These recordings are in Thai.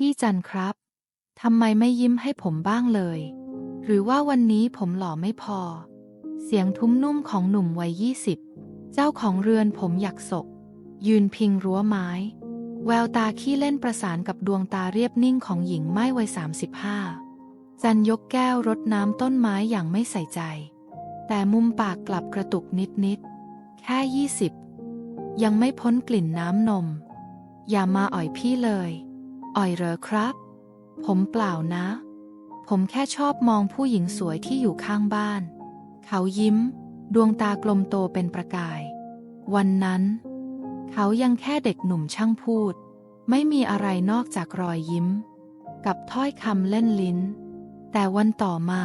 พี่จันครับ ทำไมไม่ยิ้มให้ผมบ้างเลย หรือว่าวันนี้ผมหล่อไม่พอ เสียงทุ้มนุ่มของหนุ่มวัยยี่สิบ เจ้าของเรือนผมหยักศก ยืนพิงรั้วไม้ แววตาขี้เล่นประสานกับดวงตาเรียบนิ่งของหญิงไม้วัยสามสิบห้าจันยกแก้วรดน้ำต้นไม้อย่างไม่ใส่ใจ แต่มุมปากกลับกระตุกนิดๆ แค่ยี่สิบ ยังไม่พ้นกลิ่นน้ำนม อย่ามาอ่อยพี่เลย อ่อยเหรอครับ ผมเปล่านะ ผมแค่ชอบมองผู้หญิงสวยที่อยู่ข้างบ้าน เขายิ้ม ดวงตากลมโตเป็นประกาย วันนั้น เขายังแค่เด็กหนุ่มช่างพูด ไม่มีอะไรนอกจากรอยยิ้ม กับถ้อยคำเล่นลิ้น แต่วันต่อมา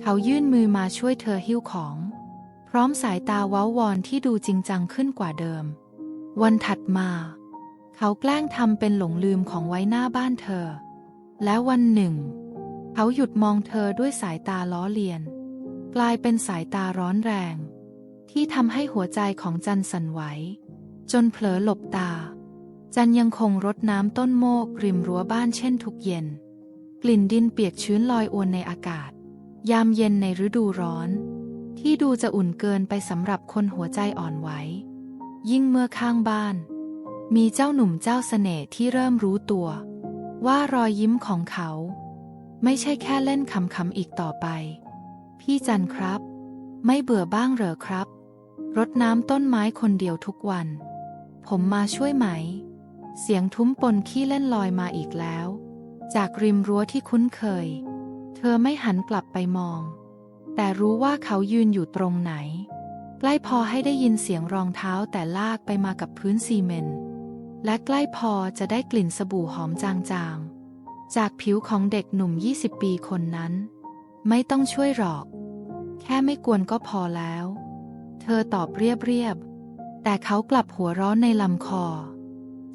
เขายื่นมือมาช่วยเธอหิ้วของ พร้อมสายตาเว้าวอนที่ดูจริงจังขึ้นกว่าเดิม วันถัดมา เขาแกล้งทำเป็นหลงลืมของไว้หน้าบ้านเธอ แล้ววันหนึ่ง เขาหยุดมองเธอด้วยสายตาล้อเลียน กลายเป็นสายตาร้อนแรง ที่ทำให้หัวใจของจันสั่นไหว จนเผลอหลบตา จันยังคงรดน้ำต้นโมกริมรั้วบ้านเช่นทุกเย็น กลิ่นดินเปียกชื้นลอยอวนในอากาศ ยามเย็นในฤดูร้อน ที่ดูจะอุ่นเกินไปสำหรับคนหัวใจอ่อนไหวยิ่งเมื่อข้างบ้าน มีเจ้าหนุ่มเจ้าเสน่ห์ที่เริ่มรู้ตัว ว่ารอยยิ้มของเขา ไม่ใช่แค่เล่นขำๆอีกต่อไป พี่จันครับ ไม่เบื่อบ้างเหรอครับ รดน้ำต้นไม้คนเดียวทุกวัน ผมมาช่วยไหม เสียงทุ้มปนขี้เล่นลอยมาอีกแล้ว จากริมรั้วที่คุ้นเคย เธอไม่หันกลับไปมอง แต่รู้ว่าเขายืนอยู่ตรงไหนใกล้พอให้ได้ยินเสียงรองเท้าแต่ลากไปมากับพื้นซีเมนต์ และใกล้พอจะได้กลิ่นสบู่หอมจางๆ จากผิวของเด็กหนุ่ม 20 ปีคนนั้น ไม่ต้องช่วยหรอก แค่ไม่กวนก็พอแล้ว เธอตอบเรียบๆ แต่เขากลับหัวร้อนในลำคอ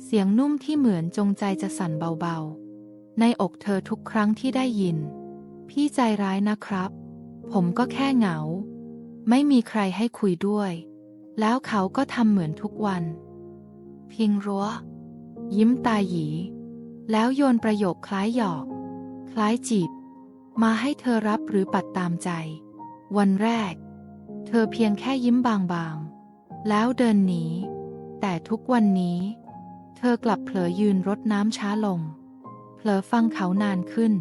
เสียงนุ่มที่เหมือนจงใจจะสั่นเบาๆ ในอกเธอทุกครั้งที่ได้ยิน พี่ใจร้ายนะครับ ผมก็แค่เหงา ไม่มีใครให้คุยด้วย แล้วเขาก็ทำเหมือนทุกวันพิงรั้ว ยิ้มตาหยี แล้วโยนประโยคคล้ายหยอก คล้ายจีบ มาให้เธอรับหรือปัดตามใจ วันแรก เธอเพียงแค่ยิ้มบางๆ แล้วเดินหนี แต่ทุกวันนี้ เธอกลับเผลอยืนรดน้ำช้าลง เผลอฟังเขานานขึ้น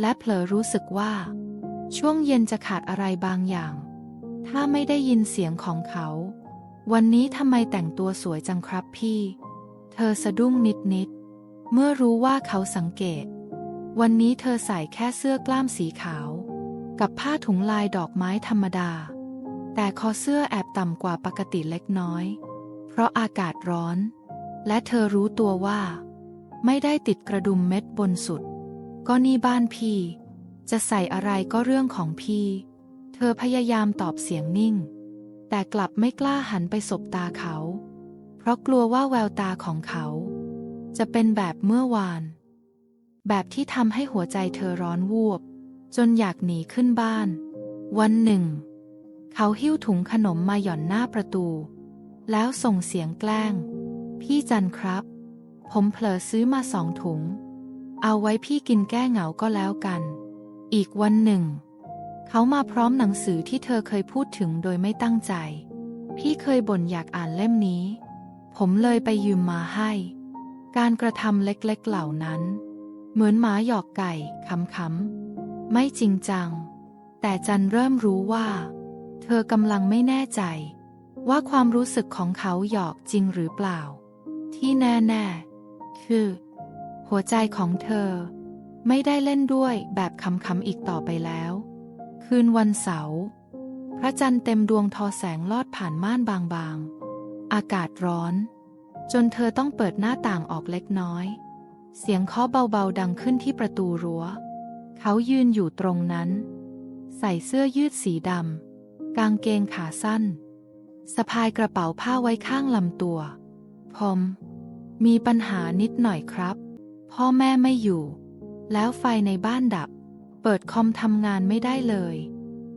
และเผลอรู้สึกว่า ช่วงเย็นจะขาดอะไรบางอย่าง ถ้าไม่ได้ยินเสียงของเขา วันนี้ทำไมแต่งตัวสวยจังครับพี่ เธอสะดุ้งนิดๆเมื่อรู้ว่าเขาสังเกต วันนี้เธอใส่แค่เสื้อกล้ามสีขาว กับผ้าถุงลายดอกไม้ธรรมดา แต่คอเสื้อแอบต่ำกว่าปกติเล็กน้อย เพราะอากาศร้อน และเธอรู้ตัวว่า ไม่ได้ติดกระดุมเม็ดบนสุด ก็นี่บ้านพี่ จะใส่อะไรก็เรื่องของพี่ เธอพยายามตอบเสียงนิ่ง แต่กลับไม่กล้าหันไปสบตาเขา เพราะกลัวว่าแววตาของเขา จะเป็นแบบเมื่อวาน แบบที่ทำให้หัวใจเธอร้อนวูบ จนอยากหนีขึ้นบ้าน วันหนึ่ง เขาหิ้วถุงขนมมาหย่อนหน้าประตู แล้วส่งเสียงแกล้ง พี่จันครับ ผมเผลอซื้อมาสองถุง เอาไว้พี่กินแก้เหงาก็แล้วกัน อีกวันหนึ่ง เขามาพร้อมหนังสือที่เธอเคยพูดถึงโดยไม่ตั้งใจ พี่เคยบ่นอยากอ่านเล่มนี้ ผมเลยไปยืมมาให้ การกระทำเล็กๆเหล่านั้น เหมือนหมาหยอกไก่ขำๆไม่จริงจัง แต่จันเริ่มรู้ว่า เธอกำลังไม่แน่ใจ ว่าความรู้สึกของเขาหยอกจริงหรือเปล่า ที่แน่ๆ คือ หัวใจของเธอ ไม่ได้เล่นด้วยแบบขำๆอีกต่อไปแล้ว คืนวันเสาร์พระจันทร์เต็มดวงทอแสงลอดผ่านม่านบางๆ อากาศร้อน จนเธอต้องเปิดหน้าต่างออกเล็กน้อย เสียงเคาะเบาๆดังขึ้นที่ประตูรั้ว เขายืนอยู่ตรงนั้น ใส่เสื้อยืดสีดำกางเกงขาสั้นสะพายกระเป๋าผ้าไว้ข้างลำตัว ผมมีปัญหานิดหน่อยครับ พ่อแม่ไม่อยู่ แล้วไฟในบ้านดับ เปิดคอมทำงานไม่ได้เลย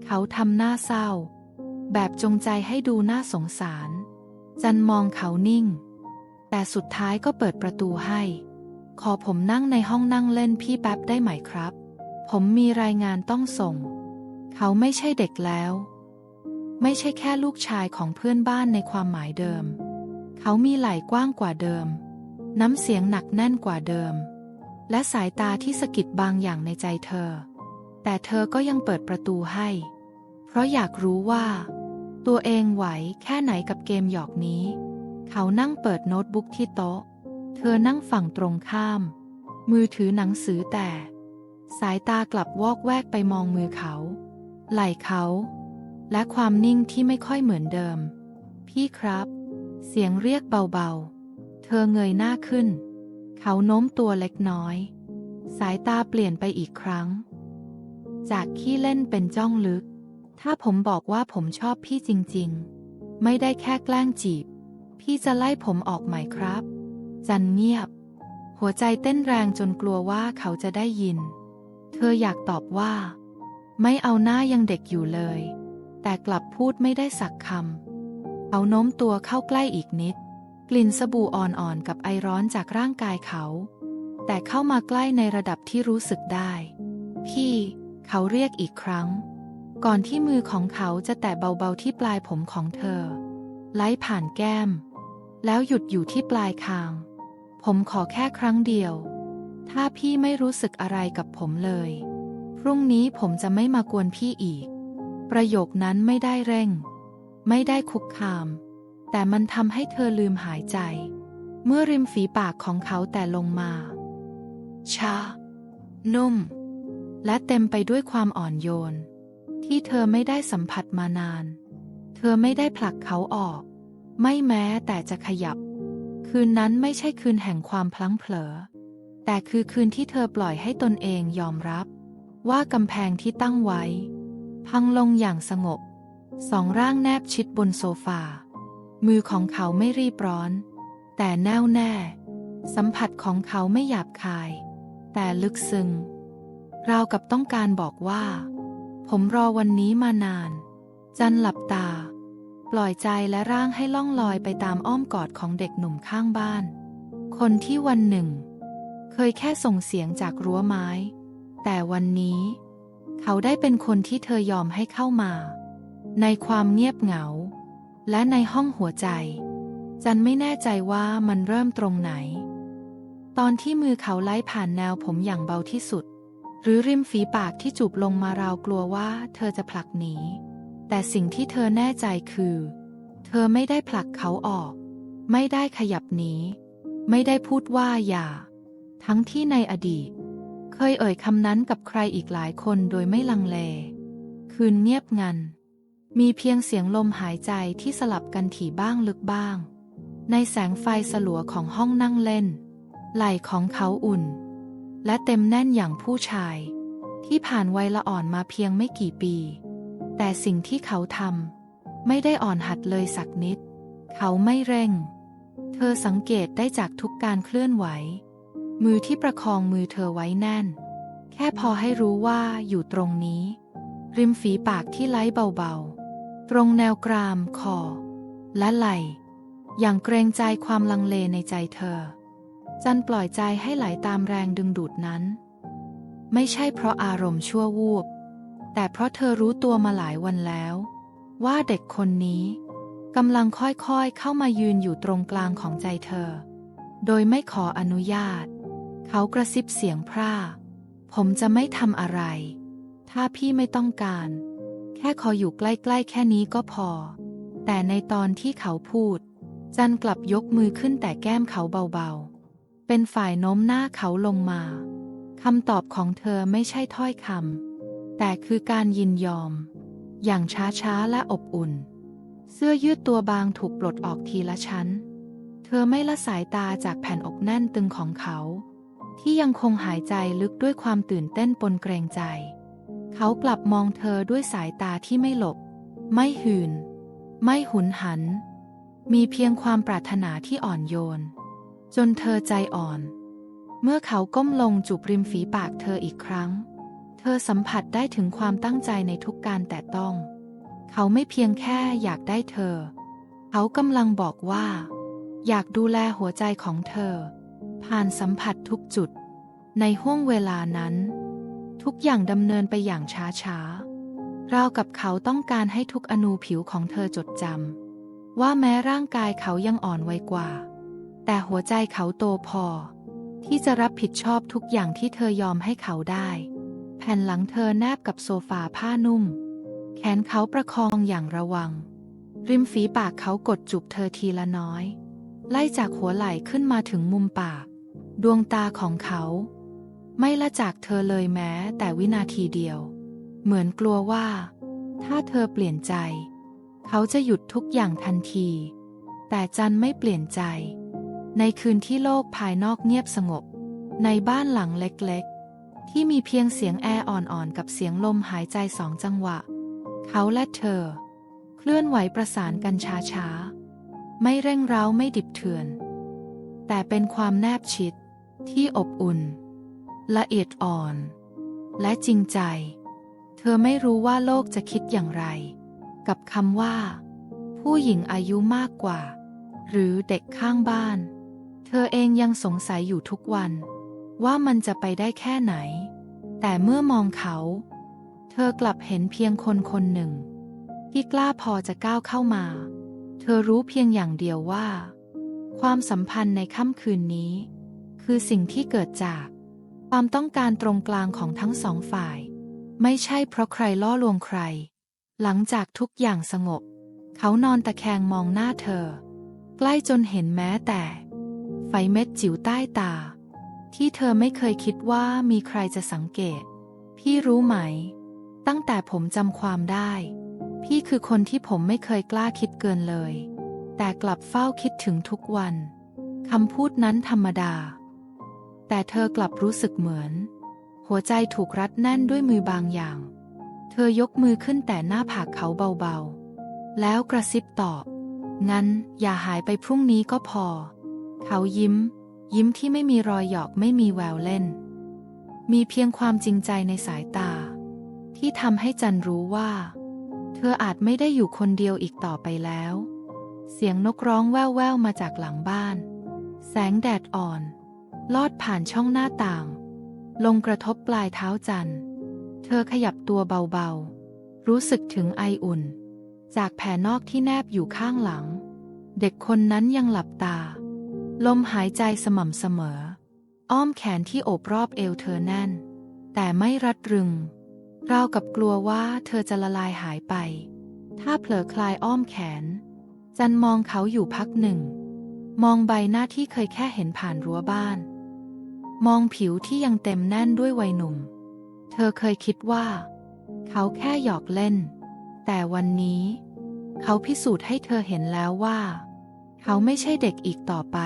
เขาทำหน้าเศร้า แบบจงใจให้ดูน่าสงสาร จันมองเขานิ่ง แต่สุดท้ายก็เปิดประตูให้ ขอผมนั่งในห้องนั่งเล่นพี่แป๊บได้ไหมครับ ผมมีรายงานต้องส่ง เขาไม่ใช่เด็กแล้ว ไม่ใช่แค่ลูกชายของเพื่อนบ้านในความหมายเดิม เขามีไหล่กว้างกว่าเดิม น้ำเสียงหนักแน่นกว่าเดิม และสายตาที่สะกิดบางอย่างในใจเธอ แต่เธอก็ยังเปิดประตูให้ เพราะอยากรู้ว่า ตัวเองไหวแค่ไหนกับเกมหยอกนี้ เขานั่งเปิดโน้ตบุ๊กที่โต๊ะ เธอนั่งฝั่งตรงข้าม มือถือหนังสือแต่ สายตากลับวอกแวกไปมองมือเขา ไหล่เขา และความนิ่งที่ไม่ค่อยเหมือนเดิม พี่ครับ เสียงเรียกเบาๆ เธอเงยหน้าขึ้น เขาโน้มตัวเล็กน้อย สายตาเปลี่ยนไปอีกครั้ง จากขี้เล่นเป็นจ้องลึก ถ้าผมบอกว่าผมชอบพี่จริงๆ ไม่ได้แค่แกล้งจีบ พี่จะไล่ผมออกไหมครับ จันเงียบ หัวใจเต้นแรงจนกลัวว่าเขาจะได้ยิน เธออยากตอบว่า ไม่เอาหน้ายังเด็กอยู่เลย แต่กลับพูดไม่ได้สักคำเอาโน้มตัวเข้าใกล้อีกนิด กลิ่นสบู่อ่อนๆกับไอร้อนจากร่างกายเขา แต่เข้ามาใกล้ในระดับที่รู้สึกได้ พี่ เขาเรียกอีกครั้ง ก่อนที่มือของเขาจะแตะเบาๆที่ปลายผมของเธอ ไล่ผ่านแก้ม แล้วหยุดอยู่ที่ปลายคาง ผมขอแค่ครั้งเดียว ถ้าพี่ไม่รู้สึกอะไรกับผมเลย พรุ่งนี้ผมจะไม่มากวนพี่อีก ประโยคนั้นไม่ได้เร่ง ไม่ได้คุกคาม แต่มันทำให้เธอลืมหายใจ เมื่อริมฝีปากของเขาแต่ลงมา ชา นุ่ม และเต็มไปด้วยความอ่อนโยน ที่เธอไม่ได้สัมผัสมานาน เธอไม่ได้ผลักเขาออก ไม่แม้แต่จะขยับ คืนนั้นไม่ใช่คืนแห่งความพลั้งเผลอ แต่คือคืนที่เธอปล่อยให้ตนเองยอมรับ ว่ากำแพงที่ตั้งไว้ พังลงอย่างสงบ สองร่างแนบชิดบนโซฟา มือของเขาไม่รีบร้อน แต่แน่วแน่ สัมผัสของเขาไม่หยาบคาย แต่ลึกซึ้งราวกับต้องการบอกว่า ผมรอวันนี้มานาน จันหลับตา ปล่อยใจและร่างให้ล่องลอยไปตามอ้อมกอดของเด็กหนุ่มข้างบ้าน คนที่วันหนึ่ง เคยแค่ส่งเสียงจากรั้วไม้ แต่วันนี้ เขาได้เป็นคนที่เธอยอมให้เข้ามา ในความเงียบเหงา และในห้องหัวใจ จันไม่แน่ใจว่ามันเริ่มตรงไหน ตอนที่มือเขาไล่ผ่านแนวผมอย่างเบาที่สุด หรือริมฝีปากที่จูบลงมาราวกลัวว่าเธอจะผลักหนี แต่สิ่งที่เธอแน่ใจคือ เธอไม่ได้ผลักเขาออก ไม่ได้ขยับหนี ไม่ได้พูดว่าอย่า ทั้งที่ในอดีต เคยเอ่ยคำนั้นกับใครอีกหลายคนโดยไม่ลังเล คืนเงียบงัน มีเพียงเสียงลมหายใจที่สลับกันถี่บ้างลึกบ้าง ในแสงไฟสลัวของห้องนั่งเล่น ไหล่ของเขาอุ่น และเต็มแน่นอย่างผู้ชาย ที่ผ่านวัยละอ่อนมาเพียงไม่กี่ปี แต่สิ่งที่เขาทำไม่ได้อ่อนหัดเลยสักนิด เขาไม่เร่ง เธอสังเกตได้จากทุกการเคลื่อนไหว มือที่ประคองมือเธอไว้แน่น แค่พอให้รู้ว่าอยู่ตรงนี้ ริมฝีปากที่ไล้เบาๆ ตรงแนวกรามคอ และไหล่อย่างเกรงใจความลังเลในใจเธอ จันปล่อยใจให้ไหลตามแรงดึงดูดนั้น ไม่ใช่เพราะอารมณ์ชั่ววูบ แต่เพราะเธอรู้ตัวมาหลายวันแล้ว ว่าเด็กคนนี้กำลังค่อยๆเข้ามายืนอยู่ตรงกลางของใจเธอ โดยไม่ขออนุญาต เขากระซิบเสียงพร่า ผมจะไม่ทำอะไร ถ้าพี่ไม่ต้องการ แค่ขออยู่ใกล้ๆแค่นี้ก็พอ แต่ในตอนที่เขาพูด จันกลับยกมือขึ้นแต่แก้มเขาเบาๆ เป็นฝ่ายโน้มหน้าเขาลงมาคำตอบของเธอไม่ใช่ถ้อยคำแต่คือการยินยอม อย่างช้าๆและอบอุ่น เสื้อยืดตัวบางถูกปลดออกทีละชั้น เธอไม่ละสายตาจากแผ่นอกแน่นตึงของเขา ที่ยังคงหายใจลึกด้วยความตื่นเต้นปนเกรงใจ เขากลับมองเธอด้วยสายตาที่ไม่หลบ ไม่หืน ไม่หุนหัน มีเพียงความปรารถนาที่อ่อนโยน จนเธอใจอ่อน เมื่อเขาก้มลงจูบริมฝีปากเธออีกครั้ง เธอสัมผัสได้ถึงความตั้งใจในทุกการแตะต้อง เขาไม่เพียงแค่อยากได้เธอ เขากำลังบอกว่า อยากดูแลหัวใจของเธอ ผ่านสัมผัสทุกจุด ในห้วงเวลานั้น ทุกอย่างดำเนินไปอย่างช้าๆราวกับเขาต้องการให้ทุกอนูผิวของเธอจดจำว่าแม้ร่างกายเขายังอ่อนวัยกว่า แต่หัวใจเขาโตพอ ที่จะรับผิดชอบทุกอย่างที่เธอยอมให้เขาได้ แผ่นหลังเธอแนบกับโซฟาผ้านุ่ม แขนเขาประคองอย่างระวัง ริมฝีปากเขากดจูบเธอทีละน้อย ไล่จากหัวไหล่ขึ้นมาถึงมุมปาก ดวงตาของเขา ไม่ละจากเธอเลยแม้แต่วินาทีเดียว เหมือนกลัวว่า ถ้าเธอเปลี่ยนใจ เขาจะหยุดทุกอย่างทันที แต่จันไม่เปลี่ยนใจ ในคืนที่โลกภายนอกเงียบสงบ ในบ้านหลังเล็กๆ ที่มีเพียงเสียงแอร์อ่อนๆ กับเสียงลมหายใจสองจังหวะ เขาและเธอ เคลื่อนไหวประสานกันช้าๆ ไม่เร่งเร้าไม่ดิบเถื่อน แต่เป็นความแนบชิด ที่อบอุ่น ละเอียดอ่อน และจริงใจ เธอไม่รู้ว่าโลกจะคิดอย่างไร กับคำว่า ผู้หญิงอายุมากกว่า หรือเด็กข้างบ้าน เธอเองยังสงสัยอยู่ทุกวัน ว่ามันจะไปได้แค่ไหน แต่เมื่อมองเขา เธอกลับเห็นเพียงคนคนหนึ่ง ที่กล้าพอจะก้าวเข้ามา เธอรู้เพียงอย่างเดียวว่า ความสัมพันธ์ในค่ำคืนนี้ คือสิ่งที่เกิดจาก ความต้องการตรงกลางของทั้งสองฝ่าย ไม่ใช่เพราะใครล่อลวงใคร หลังจากทุกอย่างสงบ เขานอนตะแคงมองหน้าเธอ ใกล้จนเห็นแม้แต่ ไฟเม็ดจิ๋วใต้ตา ที่เธอไม่เคยคิดว่ามีใครจะสังเกต พี่รู้ไหม ตั้งแต่ผมจำความได้ พี่คือคนที่ผมไม่เคยกล้าคิดเกินเลย แต่กลับเฝ้าคิดถึงทุกวันคำพูดนั้นธรรมดา แต่เธอกลับรู้สึกเหมือน หัวใจถูกรัดแน่นด้วยมือบางอย่าง เธอยกมือขึ้นแต่หน้าผากเขาเบาๆ แล้วกระซิบตอบ งั้นอย่าหายไปพรุ่งนี้ก็พอ เขายิ้ม ยิ้มที่ไม่มีรอยหยอกไม่มีแววเล่น มีเพียงความจริงใจในสายตา ที่ทำให้จันรู้ว่า เธออาจไม่ได้อยู่คนเดียวอีกต่อไปแล้ว เสียงนกร้องแว่วๆมาจากหลังบ้าน แสงแดดอ่อน ลอดผ่านช่องหน้าต่าง ลงกระทบปลายเท้าจัน เธอขยับตัวเบาๆ รู้สึกถึงไออุ่น จากแผ่นอกที่แนบอยู่ข้างหลัง เด็กคนนั้นยังหลับตา ลมหายใจสม่ำเสมอ อ้อมแขนที่โอบรอบเอวเธอแน่น แต่ไม่รัดรึง ราวกับกลัวว่าเธอจะละลายหายไป ถ้าเผลอคลายอ้อมแขน จันมองเขาอยู่พักหนึ่ง มองใบหน้าที่เคยแค่เห็นผ่านรั้วบ้าน มองผิวที่ยังเต็มแน่นด้วยวัยหนุ่ม เธอเคยคิดว่า เขาแค่หยอกเล่น แต่วันนี้ เขาพิสูจน์ให้เธอเห็นแล้วว่า เขาไม่ใช่เด็กอีกต่อไป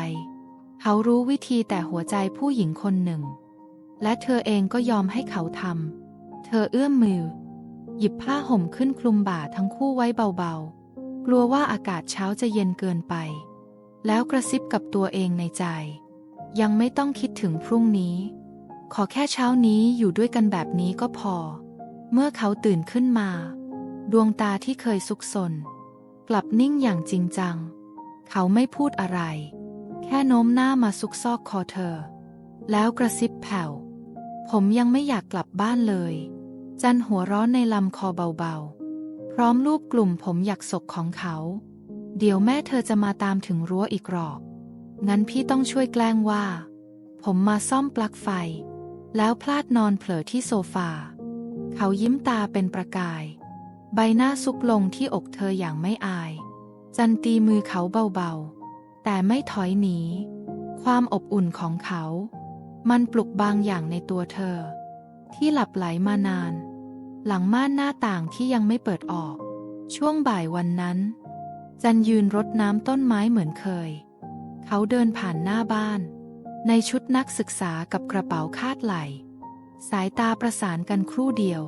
เขารู้วิธีแต่หัวใจผู้หญิงคนหนึ่ง และเธอเองก็ยอมให้เขาทำ เธอเอื้อมมือ หยิบผ้าห่มขึ้นคลุมบ่าทั้งคู่ไว้เบาๆ กลัวว่าอากาศเช้าจะเย็นเกินไป แล้วกระซิบกับตัวเองในใจ ยังไม่ต้องคิดถึงพรุ่งนี้ ขอแค่เช้านี้อยู่ด้วยกันแบบนี้ก็พอ เมื่อเขาตื่นขึ้นมา ดวงตาที่เคยซุกซนกลับนิ่งอย่างจริงจัง เขาไม่พูดอะไร แค่โน้มหน้ามาซุกซอกคอเธอ แล้วกระซิบแผ่ว ผมยังไม่อยากกลับบ้านเลย จันหัวร้อนในลำคอเบาๆ พร้อมรูปกลุ่มผมอยากศกของเขา เดี๋ยวแม่เธอจะมาตามถึงรั้วอีกรอบ งั้นพี่ต้องช่วยแกล้งว่า ผมมาซ่อมปลั๊กไฟ แล้วพลาดนอนเผลอที่โซฟา เขายิ้มตาเป็นประกาย ใบหน้าซุกลงที่อกเธออย่างไม่อาย จันตีมือเขาเบาๆ แต่ไม่ถอยหนี ความอบอุ่นของเขา มันปลุกบางอย่างในตัวเธอ ที่หลับไหลมานาน หลังม่านหน้าต่างที่ยังไม่เปิดออก ช่วงบ่ายวันนั้น จันยืนรดน้ำต้นไม้เหมือนเคย เขาเดินผ่านหน้าบ้าน ในชุดนักศึกษากับกระเป๋าคาดไหล สายตาประสานกันครู่เดียว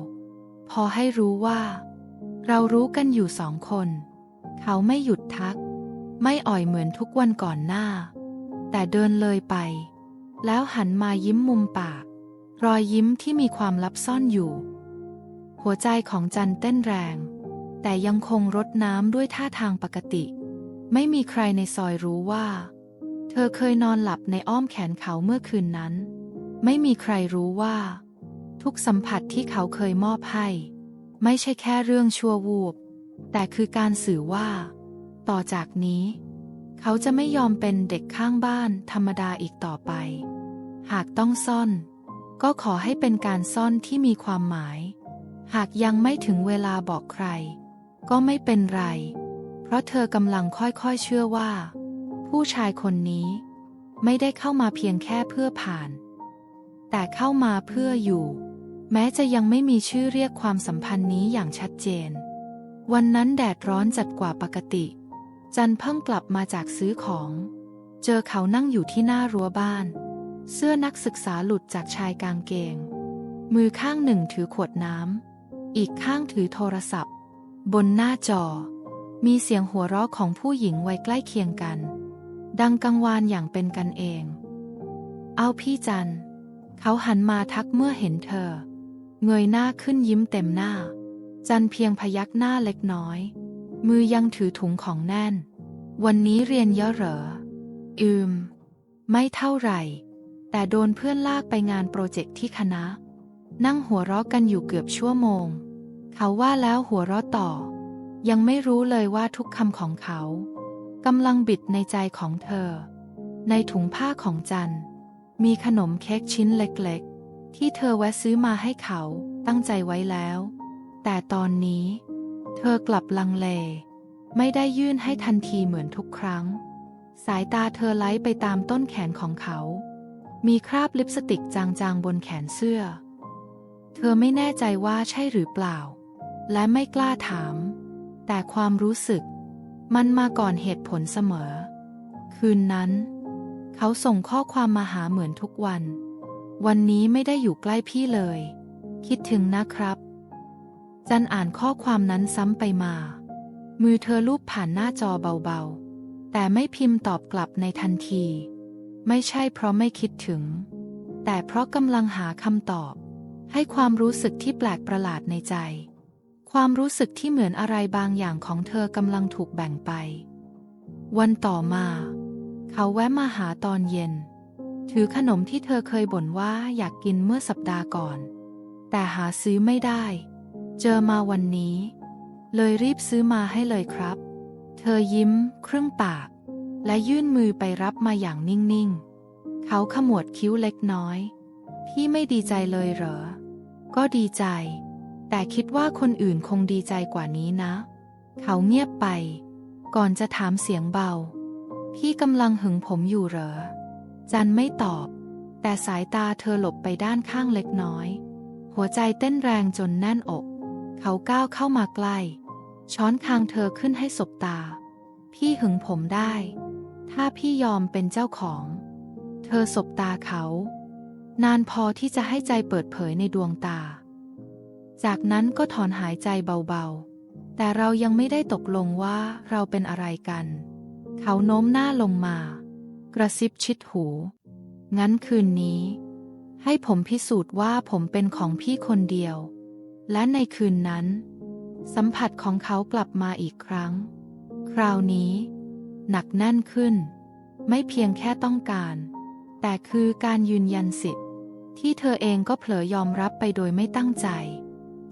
พอให้รู้ว่า เรารู้กันอยู่สองคน เขาไม่หยุดทัก ไม่อ่อยเหมือนทุกวันก่อนหน้า แต่เดินเลยไป แล้วหันมายิ้มมุมปาก รอยยิ้มที่มีความลับซ่อนอยู่ หัวใจของจันเต้นแรง แต่ยังคงรดน้ำด้วยท่าทางปกติ ไม่มีใครในซอยรู้ว่า เธอเคยนอนหลับในอ้อมแขนเขาเมื่อคืนนั้น ไม่มีใครรู้ว่า ทุกสัมผัสที่เขาเคยมอบให้ ไม่ใช่แค่เรื่องชั่ววูบ แต่คือการสื่อว่า ต่อจากนี้ เขาจะไม่ยอมเป็นเด็กข้างบ้านธรรมดาอีกต่อไป หากต้องซ่อน ก็ขอให้เป็นการซ่อนที่มีความหมาย หากยังไม่ถึงเวลาบอกใคร ก็ไม่เป็นไร เพราะเธอกำลังค่อยๆเชื่อว่า ผู้ชายคนนี้ ไม่ได้เข้ามาเพียงแค่เพื่อผ่าน แต่เข้ามาเพื่ออยู่ แม้จะยังไม่มีชื่อเรียกความสัมพันธ์นี้อย่างชัดเจน วันนั้นแดดร้อนจัดกว่าปกติ จันเพิ่งกลับมาจากซื้อของ เจอเขานั่งอยู่ที่หน้ารั้วบ้าน เสื้อนักศึกษาหลุดจากชายกางเกง มือข้างหนึ่งถือขวดน้ำ อีกข้างถือโทรศัพท์ บนหน้าจอ มีเสียงหัวเราะของผู้หญิงวัยใกล้เคียงกัน ดังกังวานอย่างเป็นกันเอง เอาพี่จัน เขาหันมาทักเมื่อเห็นเธอ เงยหน้าขึ้นยิ้มเต็มหน้า จันเพียงพยักหน้าเล็กน้อย มือยังถือถุงของแน่น วันนี้เรียนเยอะเหรอ อืม ไม่เท่าไหร่ แต่โดนเพื่อนลากไปงานโปรเจกต์ที่คณะ นั่งหัวเราะกันอยู่เกือบชั่วโมง เขาว่าแล้วหัวเราะต่อ ยังไม่รู้เลยว่าทุกคำของเขากำลังบิดในใจของเธอ ในถุงผ้าของจัน มีขนมเค้กชิ้นเล็กๆ ที่เธอแวะซื้อมาให้เขาตั้งใจไว้แล้ว แต่ตอนนี้ เธอกลับลังเล ไม่ได้ยื่นให้ทันทีเหมือนทุกครั้ง สายตาเธอไล่ไปตามต้นแขนของเขา มีคราบลิปสติกจางๆบนแขนเสื้อ เธอไม่แน่ใจว่าใช่หรือเปล่า และไม่กล้าถาม แต่ความรู้สึก มันมาก่อนเหตุผลเสมอ คืนนั้น เขาส่งข้อความมาหาเหมือนทุกวัน วันนี้ไม่ได้อยู่ใกล้พี่เลย คิดถึงนะครับ จันอ่านข้อความนั้นซ้ำไปมา มือเธอลูบผ่านหน้าจอเบาๆ แต่ไม่พิมพ์ตอบกลับในทันที ไม่ใช่เพราะไม่คิดถึง แต่เพราะกำลังหาคำตอบ ให้ความรู้สึกที่แปลกประหลาดในใจ ความรู้สึกที่เหมือนอะไรบางอย่างของเธอกำลังถูกแบ่งไป วันต่อมา เขาแวะมาหาตอนเย็น ถือขนมที่เธอเคยบ่นว่าอยากกินเมื่อสัปดาห์ก่อน แต่หาซื้อไม่ได้ เจอมาวันนี้ เลยรีบซื้อมาให้เลยครับ เธอยิ้ม ครึ่งปาก และยื่นมือไปรับมาอย่างนิ่งๆ เขาขมวดคิ้วเล็กน้อย พี่ไม่ดีใจเลยเหรอ ก็ดีใจ แต่คิดว่าคนอื่นคงดีใจกว่านี้นะ เขาเงียบไป ก่อนจะถามเสียงเบา พี่กำลังหึงผมอยู่เหรอ จันไม่ตอบ แต่สายตาเธอหลบไปด้านข้างเล็กน้อย หัวใจเต้นแรงจนแน่นอก เขาก้าวเข้ามาใกล้ ช้อนคางเธอขึ้นให้สบตา พี่หึงผมได้ ถ้าพี่ยอมเป็นเจ้าของ เธอสบตาเขา นานพอที่จะให้ใจเปิดเผยในดวงตา จากนั้นก็ถอนหายใจเบาๆ แต่เรายังไม่ได้ตกลงว่าเราเป็นอะไรกัน เขาโน้มหน้าลงมา กระซิบชิดหู งั้นคืนนี้ ให้ผมพิสูจน์ว่าผมเป็นของพี่คนเดียว และในคืนนั้น สัมผัสของเขากลับมาอีกครั้ง คราวนี้ หนักแน่นขึ้น ไม่เพียงแค่ต้องการ แต่คือการยืนยันสิทธิ์ ที่เธอเองก็เผลอยอมรับไปโดยไม่ตั้งใจ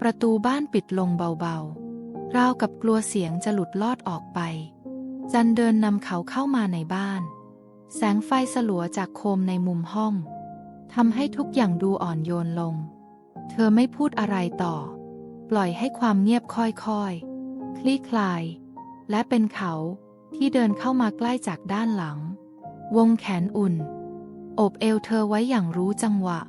ประตูบ้านปิดลงเบาๆ ราวกับกลัวเสียงจะหลุดลอดออกไป จันเดินนำเขาเข้ามาในบ้าน แสงไฟสลัวจากโคมในมุมห้องทำให้ทุกอย่างดูอ่อนโยนลง เธอไม่พูดอะไรต่อ ปล่อยให้ความเงียบค่อยๆ คลี่คลาย และเป็นเขาที่เดินเข้ามาใกล้จากด้านหลัง วงแขนอุ่นโอบเอวเธอไว้อย่างรู้จังหวะ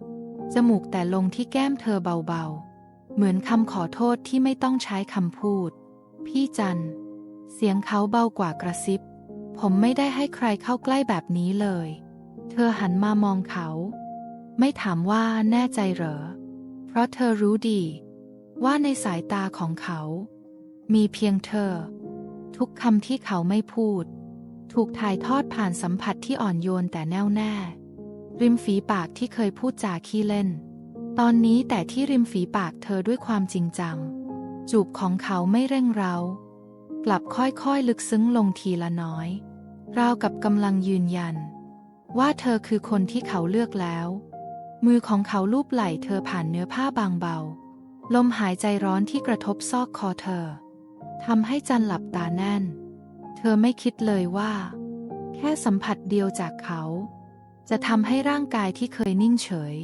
จมูกแต่ลงที่แก้มเธอเบาๆ เหมือนคำขอโทษที่ไม่ต้องใช้คำพูด พี่จัน เสียงเขาเบากว่ากระซิบ ผมไม่ได้ให้ใครเข้าใกล้แบบนี้เลย เธอหันมามองเขา ไม่ถามว่าแน่ใจเหรอ ราะเธอรู้ดี ว่าในสายตาของเขา มีเพียงเธอ ทุกคำที่เขาไม่พูด ถูกถ่ายทอดผ่านสัมผัสที่อ่อนโยนแต่แน่วแน่ ริมฝีปากที่เคยพูดจาขี้เล่น ตอนนี้แต่ที่ริมฝีปากเธอด้วยความจริงจัง จูบของเขาไม่เร่งเร้า กลับค่อยๆลึกซึ้งลงทีละน้อย ราวกับกำลังยืนยัน ว่าเธอคือคนที่เขาเลือกแล้ว มือของเขาลูบไหล่เธอผ่านเนื้อผ้าบางเบา ลมหายใจร้อนที่กระทบซอกคอเธอทำให้จันหลับตาแน่น เธอไม่คิดเลยว่า แค่สัมผัสเดียวจากเขา จะทำให้ร่างกายที่เคยนิ่งเฉย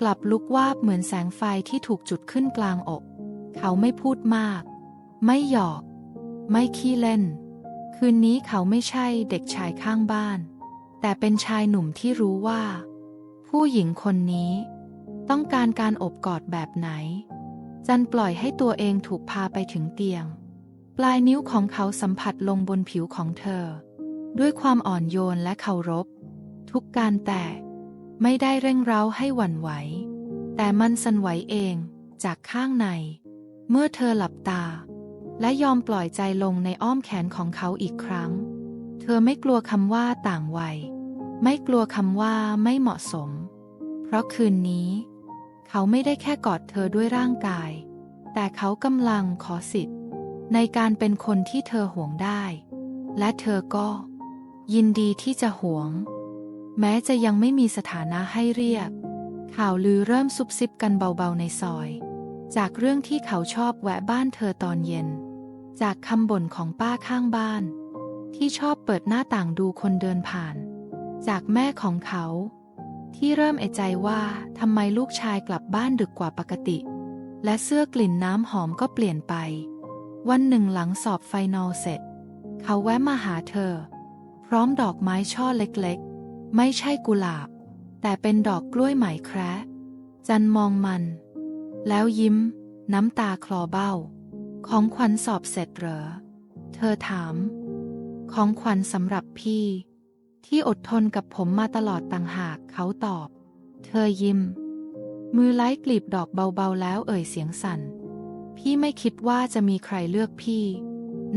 กลับลุกวาบเหมือนแสงไฟที่ถูกจุดขึ้นกลางอก เขาไม่พูดมาก ไม่หยอก ไม่ขี้เล่น คืนนี้เขาไม่ใช่เด็กชายข้างบ้าน แต่เป็นชายหนุ่มที่รู้ว่า ผู้หญิงคนนี้ ต้องการการอบกอดแบบไหน จันปล่อยให้ตัวเองถูกพาไปถึงเตียง ปลายนิ้วของเขาสัมผัสลงบนผิวของเธอ ด้วยความอ่อนโยนและเคารพ ทุกการแตะไม่ได้เร่งเร้าให้หวั่นไหว แต่มันสั่นไหวเองจากข้างใน เมื่อเธอหลับตา และยอมปล่อยใจลงในอ้อมแขนของเขาอีกครั้ง เธอไม่กลัวคำว่าต่างวัย ไม่กลัวคำว่าไม่เหมาะสม ราะคืนนี้ เขาไม่ได้แค่กอดเธอด้วยร่างกาย แต่เขากำลังขอสิทธิ์ ในการเป็นคนที่เธอหวงได้ และเธอก็ ยินดีที่จะหวง แม้จะยังไม่มีสถานะให้เรียก ข่าวลือเริ่มซุบซิบกันเบาๆในซอย จากเรื่องที่เขาชอบแวะบ้านเธอตอนเย็น จากคำบ่นของป้าข้างบ้าน ที่ชอบเปิดหน้าต่างดูคนเดินผ่าน จากแม่ของเขา ที่เริ่มเอใจว่าทำไมลูกชายกลับบ้านดึกกว่าปกติ และเสื้อกลิ่นน้ำหอมก็เปลี่ยนไป วันหนึ่งหลังสอบไฟนอลเสร็จ เขาแวะมาหาเธอ พร้อมดอกไม้ช่อเล็กๆ ไม่ใช่กุหลาบ แต่เป็นดอกกล้วยไหมแคระจันมองมัน แล้วยิ้ม น้ำตาคลอเบ้า ของขวัญสอบเสร็จเหรอ เธอถาม ของขวัญสำหรับพี่ ที่อดทนกับผมมาตลอดต่างหากเขาตอบ เธอยิ้ม มือไล้กลีบดอกเบาๆแล้วเอ่ยเสียงสั่น พี่ไม่คิดว่าจะมีใครเลือกพี่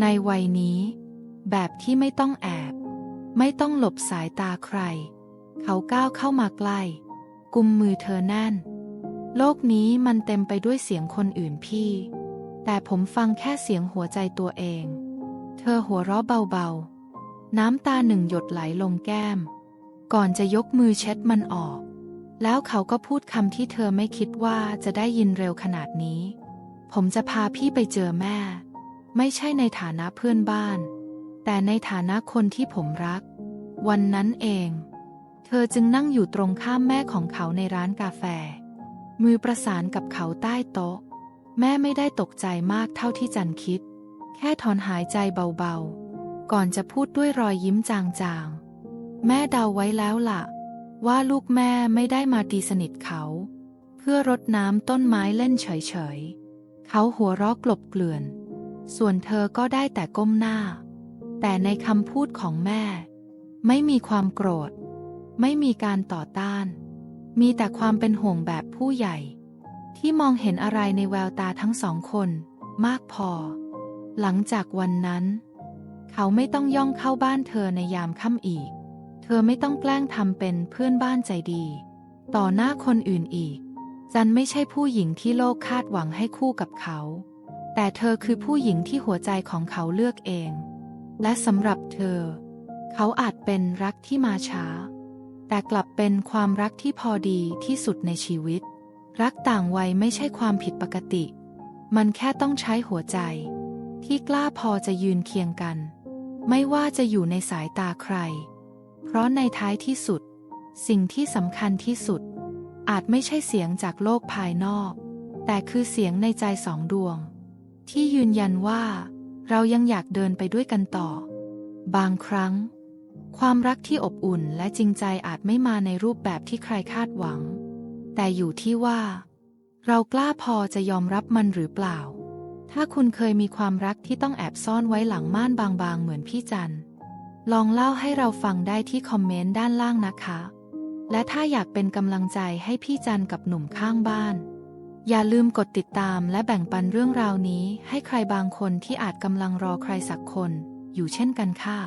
ในวัยนี้ แบบที่ไม่ต้องแอบ ไม่ต้องหลบสายตาใคร เขาก้าวเข้ามาใกล้ กุมมือเธอแน่น โลกนี้มันเต็มไปด้วยเสียงคนอื่นพี่ แต่ผมฟังแค่เสียงหัวใจตัวเอง เธอหัวเราะเบาๆ น้ำตาหนึ่งหยดไหลลงแก้ม ก่อนจะยกมือเช็ดมันออก แล้วเขาก็พูดคำที่เธอไม่คิดว่าจะได้ยินเร็วขนาดนี้ ผมจะพาพี่ไปเจอแม่ ไม่ใช่ในฐานะเพื่อนบ้าน แต่ในฐานะคนที่ผมรัก วันนั้นเอง เธอจึงนั่งอยู่ตรงข้ามแม่ของเขาในร้านกาแฟ มือประสานกับเขาใต้โต๊ะ แม่ไม่ได้ตกใจมากเท่าที่จันคิด แค่ถอนหายใจเบาๆ ก่อนจะพูดด้วยรอยยิ้มจางๆ แม่เดาไว้แล้วล่ะ ว่าลูกแม่ไม่ได้มาตีสนิทเขา เพื่อรดน้ำต้นไม้เล่นเฉยๆ เขาหัวเราะกลบเกลื่อน ส่วนเธอก็ได้แต่ก้มหน้า แต่ในคำพูดของแม่ ไม่มีความโกรธ ไม่มีการต่อต้าน มีแต่ความเป็นห่วงแบบผู้ใหญ่ ที่มองเห็นอะไรในแววตาทั้งสองคน มากพอ หลังจากวันนั้น เขาไม่ต้องย่องเข้าบ้านเธอในยามค่ำอีก เธอไม่ต้องแกล้งทำเป็นเพื่อนบ้านใจดี ต่อหน้าคนอื่นอีก จันไม่ใช่ผู้หญิงที่โลกคาดหวังให้คู่กับเขา แต่เธอคือผู้หญิงที่หัวใจของเขาเลือกเอง และสำหรับเธอ เขาอาจเป็นรักที่มาช้า แต่กลับเป็นความรักที่พอดีที่สุดในชีวิต รักต่างวัยไม่ใช่ความผิดปกติ มันแค่ต้องใช้หัวใจที่กล้าพอจะยืนเคียงกัน ไม่ว่าจะอยู่ในสายตาใคร เพราะในท้ายที่สุด สิ่งที่สำคัญที่สุด อาจไม่ใช่เสียงจากโลกภายนอก แต่คือเสียงในใจสองดวง ที่ยืนยันว่า เรายังอยากเดินไปด้วยกันต่อ บางครั้ง ความรักที่อบอุ่นและจริงใจอาจไม่มาในรูปแบบที่ใครคาดหวัง แต่อยู่ที่ว่า เรากล้าพอจะยอมรับมันหรือเปล่า ถ้าคุณเคยมีความรักที่ต้องแอบซ่อนไว้หลังม่านบางๆ เหมือนพี่จัน ลองเล่าให้เราฟังได้ที่คอมเมนต์ด้านล่างนะคะ และถ้าอยากเป็นกำลังใจให้พี่จันกับหนุ่มข้างบ้าน อย่าลืมกดติดตามและแบ่งปันเรื่องราวนี้ให้ใครบางคนที่อาจกำลังรอใครสักคน อยู่เช่นกันค่ะ